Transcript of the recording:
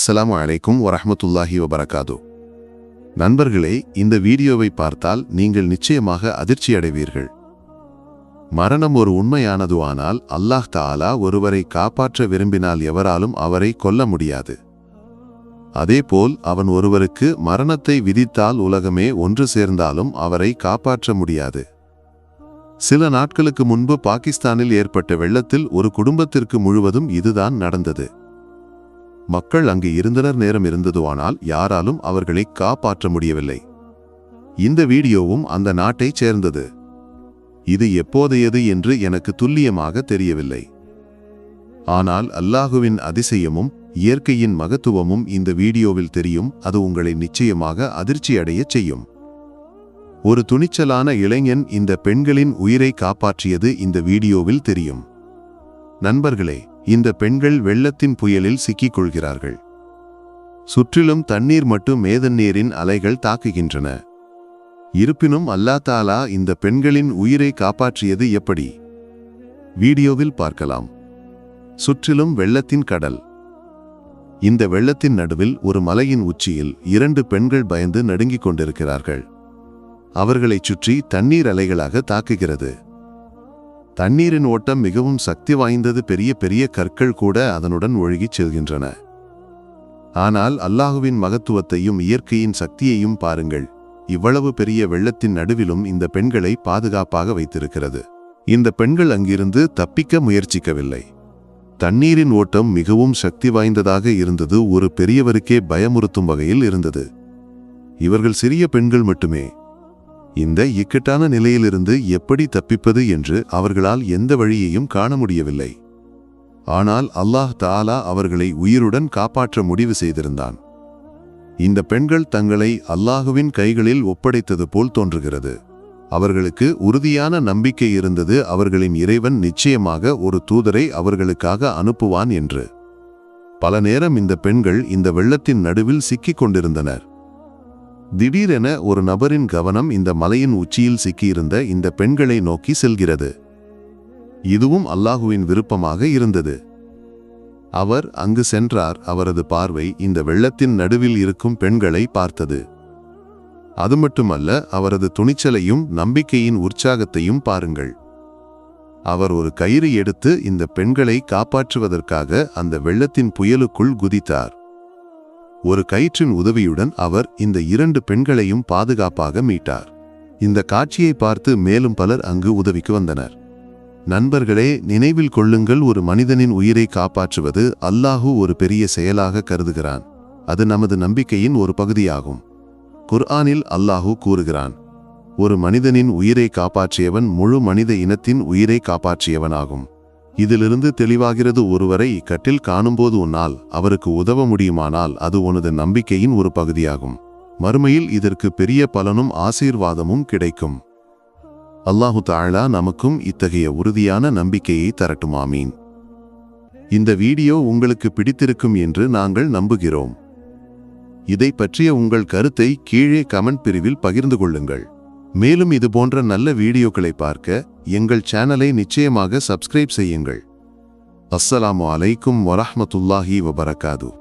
அஸ்ஸலாமு அலைக்கும் வரஹ்மத்துல்லாஹி வபரகாது. நண்பர்களே இந்த வீடியோவை பார்த்தால் நீங்கள் நிச்சயமாக அதிர்ச்சி அடைவீர்கள். மரணம் ஒரு உண்மையானது ஆனால் அல்லாஹ் தாலா ஒருவரை காப்பாற்ற விரும்பினால் எவராலும் அவரை கொல்ல முடியாது. அதேபோல் அவன் ஒருவருக்கு மரணத்தை விதித்தால் உலகமே ஒன்று சேர்ந்தாலும் அவரை காப்பாற்ற முடியாது. சில நாட்களுக்கு முன்பு பாகிஸ்தானில் ஏற்பட்ட வெள்ளத்தில் ஒரு குடும்பத்திற்கு முழுவதும் இதுதான் நடந்தது. மக்கள் அங்கு இருந்தனர் நேரம் இருந்ததுவானால் யாராலும் அவர்களை காப்பாற்ற முடியவில்லை. இந்த வீடியோவும் அந்த நாட்டைச் சேர்ந்தது. இது எப்போதையது என்று எனக்கு துல்லியமாக தெரியவில்லை. ஆனால் அல்லாஹுவின் அதிசயமும் இயற்கையின் மகத்துவமும் இந்த வீடியோவில் தெரியும் அது உங்களை நிச்சயமாக அதிர்ச்சியடையச் செய்யும். ஒரு துணிச்சலான இளைஞன் இந்த பெண்களின் உயிரை காப்பாற்றியது இந்த வீடியோவில் தெரியும். நண்பர்களே இந்த பெண்கள் வெள்ளத்தின் புயலில் சிக்கிக் கொள்கிறார்கள் சுற்றிலும் தண்ணீர் மட்டும் மேதநீரின் அலைகள் தாக்குகின்றன. இருப்பினும் அல்லா தாலா இந்த பெண்களின் உயிரை காப்பாற்றியது எப்படி? வீடியோவில் பார்க்கலாம். சுற்றிலும் வெள்ளத்தின் கடல். இந்த வெள்ளத்தின் நடுவில் ஒரு மலையின் உச்சியில் இரண்டு பெண்கள் பயந்து நடுங்கிக் கொண்டிருக்கிறார்கள். அவர்களைச் சுற்றி தண்ணீர் அலைகளாக தாக்குகிறது. தண்ணீரின் ஓட்டம் மிகவும் சக்தி வாய்ந்தது பெரிய பெரிய கற்கள் கூட அதனுடன் ஒழுகிச் செல்கின்றன. ஆனால் அல்லாஹுவின் மகத்துவத்தையும் இயற்கையின் சக்தியையும் பாருங்கள். இவ்வளவு பெரிய வெள்ளத்தின் நடுவிலும் இந்த பெண்களை பாதுகாப்பாக வைத்திருக்கிறது. இந்த பெண்கள் அங்கிருந்து தப்பிக்க முயற்சிக்கவில்லை. தண்ணீரின் ஓட்டம் மிகவும் சக்தி வாய்ந்ததாக இருந்தது ஒரு பெரியவருக்கே பயமுறுத்தும் வகையில் இருந்தது. இவர்கள் சிறிய பெண்கள் மட்டுமே. இந்த இக்கட்டான நிலையிலிருந்து எப்படி தப்பிப்பது என்று அவர்களால் எந்த வழியையும் காண முடியவில்லை. ஆனால் அல்லாஹ் தாலா அவர்களை உயிருடன் காப்பாற்ற முடிவு செய்திருந்தான். இந்த பெண்கள் தங்களை அல்லாஹுவின் கைகளில் ஒப்படைத்தது போல் தோன்றுகிறது. அவர்களுக்கு உறுதியான நம்பிக்கை இருந்தது அவர்களின் இறைவன் நிச்சயமாக ஒரு தூதரை அவர்களுக்காக அனுப்புவான் என்று. பல நேரம் இந்த பெண்கள் இந்த வெள்ளத்தின் நடுவில் சிக்கிக் கொண்டிருந்தனர். திடீரென ஒரு நபரின் கவனம் இந்த மலையின் உச்சியில் சிக்கியிருந்த இந்த பெண்களை நோக்கி செல்கிறது. இதுவும் அல்லாஹுவின் விருப்பமாக இருந்தது. அவர் அங்கு சென்றார் அவரது பார்வை இந்த வெள்ளத்தின் நடுவில் இருக்கும் பெண்களை பார்த்தது. அது மட்டுமல்ல அவரது துணிச்சலையும் நம்பிக்கையின் உற்சாகத்தையும் பாருங்கள். அவர் ஒரு கயிறு எடுத்து இந்த பெண்களை காப்பாற்றுவதற்காக அந்த வெள்ளத்தின் புயலுக்குள் குதித்தார். ஒரு கயிற்றின் உதவியுடன் அவர் இந்த இரண்டு பெண்களையும் பாதுகாப்பாக மீட்டார். இந்த காட்சியை பார்த்து மேலும் பலர் அங்கு உதவிக்கு வந்தனர். நண்பர்களே நினைவில் கொள்ளுங்கள் ஒரு மனிதனின் உயிரை காப்பாற்றுவது அல்லாஹு ஒரு பெரிய செயலாக கருதுகிறான். அது நமது நம்பிக்கையின் ஒரு பகுதியாகும். குர்ஆனில் அல்லாஹு கூறுகிறான் ஒரு மனிதனின் உயிரை காப்பாற்றியவன் முழு மனித இனத்தின் உயிரை காப்பாற்றியவனாகும். இதிலிருந்து தெளிவாகிறது ஒருவரை இக்கட்டில் காணும்போது உன்னால் அவருக்கு உதவ முடியுமானால் அது உனது நம்பிக்கையின் ஒரு பகுதியாகும். மறுமையில் இதற்கு பெரிய பலனும் ஆசீர்வாதமும் கிடைக்கும். அல்லாஹு தாழா நமக்கும் இத்தகைய உறுதியான நம்பிக்கையை தரட்டுமாமீன். இந்த வீடியோ உங்களுக்கு பிடித்திருக்கும் என்று நாங்கள் நம்புகிறோம். இதை பற்றிய உங்கள் கருத்தை கீழே கமெண்ட் பிரிவில் பகிர்ந்து கொள்ளுங்கள். மேலும் இது போன்ற நல்ல வீடியோக்களை பார்க்க எங்கள் சேனலை நிச்சயமாக சப்ஸ்கிரைப் செய்யுங்கள். அஸ்ஸலாமு அலைக்கும் வரஹமத்துல்லாஹி வபரகாது.